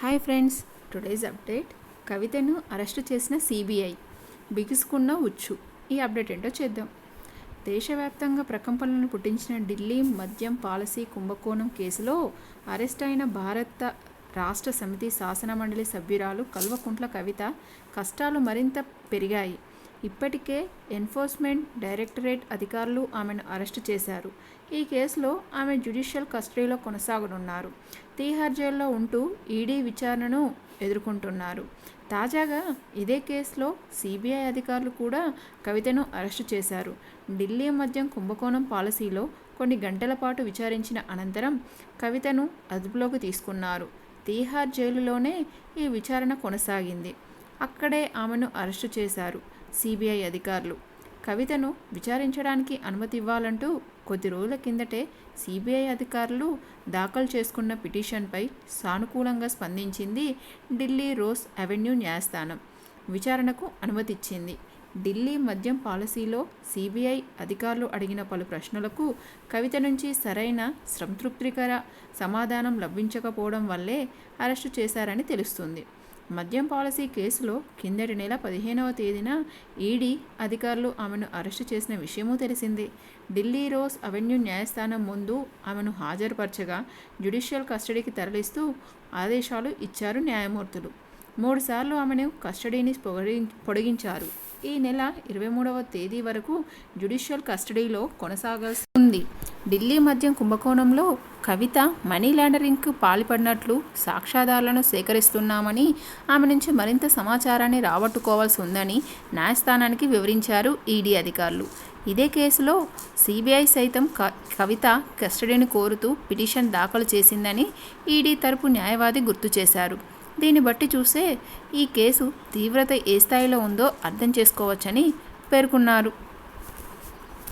Hi friends today's update. కవితను arrest చేసిన CBI బిగుసుకున్న ఉచ్చు. ఈ అప్డేట్ ఏంటో చేద్దాం. దేశవ్యాప్తంగా ప్రకంపనలను పుట్టించిన ఢిల్లీ మద్యం పాలసీ కుంభకోణం కేసులో అరెస్ట్ అయిన భారత రాష్ట్ర సమితి శాసనమండలి సభ్యురాలు కల్వకుంట్ల కవిత కష్టాలు మరింత పెరిగాయి. ఇప్పటికే ఎన్ఫోర్స్మెంట్ డైరెక్టరేట్ అధికారులు ఆమెను అరెస్టు చేశారు. ఈ కేసులో ఆమె జ్యుడిషియల్ కస్టడీలో కొనసాగనున్నారు. తీహార్ జైల్లో ఉంటూ ఈడీ విచారణను ఎదుర్కొంటున్నారు. తాజాగా ఇదే కేసులో సిబిఐ అధికారులు కూడా కవితను అరెస్టు చేశారు. ఢిల్లీ మద్యం కుంభకోణం పాలసీలో కొన్ని గంటల పాటు విచారించిన అనంతరం కవితను అదుపులోకి తీసుకున్నారు. తీహార్ జైలులోనే ఈ విచారణ కొనసాగింది. అక్కడే ఆమెను అరెస్టు చేశారు. సిబిఐ అధికారులు. కవితను విచారించడానికి అనుమతి ఇవ్వాలంటూ కొద్ది రోజుల కిందటే సిబిఐ అధికారులు దాఖలు చేసుకున్న పిటిషన్పై సానుకూలంగా స్పందించింది ఢిల్లీ రోస్ అవెన్యూ న్యాయస్థానం. విచారణకు అనుమతిచ్చింది. ఢిల్లీ మద్యం పాలసీలో సిబిఐ అధికారులు అడిగిన పలు ప్రశ్నలకు కవిత నుంచి సరైన సంతృప్తికర సమాధానం లభించకపోవడం వల్లే అరెస్టు చేశారని తెలుస్తుంది. మద్యం పాలసీ కేసులో కిందటి నెల పదిహేనవ తేదీన ఈడీ అధికారులు ఆమెను అరెస్టు చేసిన విషయమూ తెలిసిందే. ఢిల్లీ రోజ్ అవెన్యూ న్యాయస్థానం ముందు ఆమెను హాజరుపరచగా జ్యుడిషియల్ కస్టడీకి తరలిస్తూ ఆదేశాలు ఇచ్చారు న్యాయమూర్తులు. మూడుసార్లు ఆమెను కస్టడీని పొగడి పొడిగించారు. ఈ నెల ఇరవై మూడవ తేదీ వరకు జ్యుడిషియల్ కస్టడీలో కొనసాగాల్సి ఉంది. ఢిల్లీ మద్యం కుంభకోణంలో కవిత మనీ లాండరింగ్కు పాల్పడినట్లు సాక్ష్యాధారాలను సేకరిస్తున్నామని ఆమె నుంచి మరింత సమాచారాన్ని రాబట్టుకోవాల్సి ఉందని న్యాయస్థానానికి వివరించారు ఈడీ అధికారులు. ఇదే కేసులో సిబిఐ సైతం క కవిత కస్టడీని కోరుతూ పిటిషన్ దాఖలు చేసిందని ఈడీ తరపు న్యాయవాది గుర్తు చేశారు. దీన్ని బట్టి చూస్తే ఈ కేసు తీవ్రత ఏ స్థాయిలో ఉందో అర్థం చేసుకోవచ్చని పేర్కొన్నారు.